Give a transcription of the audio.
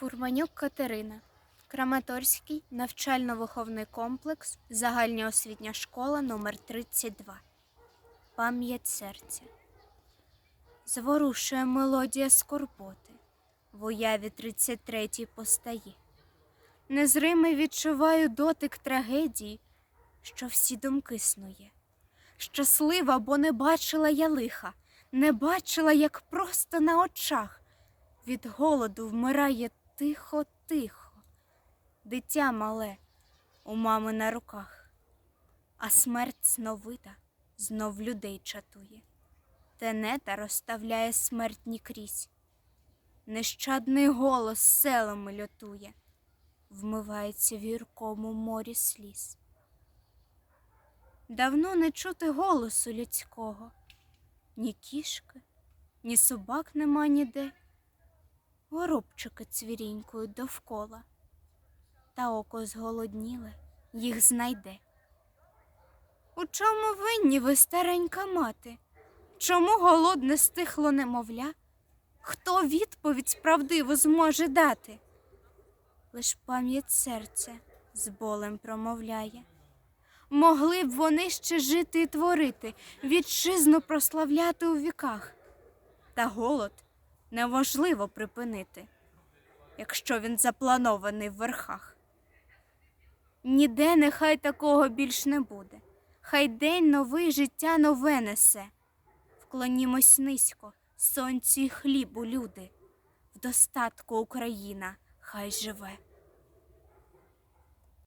Фурманюк Катерина, Краматорський навчально-виховний комплекс, загальна освітня школа номер 32 Пам'ять серця. Зворушує мелодія скорботи, в уяві 33-й постає. Незримий відчуваю дотик трагедії, що всі думки снує. Щаслива, бо не бачила я лиха, не бачила, як просто на очах від голоду вмирає тихо-тихо, дитя мале у мами на руках, а смерть сновита знов людей чатує. Тенета розставляє смертні крізь. Нещадний голос селами льотує, вмивається в гіркому морі сліз. Давно не чути голосу людського, ні кішки, ні собак нема ніде горобчики цвірінькують довкола, та око зголодніле їх знайде. У чому винні ви, старенька мати? Чому голодне стихло немовля? Хто відповідь справдиву зможе дати? Лиш пам'ять серця з болем промовляє. Могли б вони ще жити і творити, вітчизну прославляти у віках. Та голод неможливо припинити, якщо він запланований в верхах. Ніде нехай такого більш не буде. Хай день новий життя нове несе. Вклонімось низько, сонцю й хлібу, люди. В достатку Україна хай живе.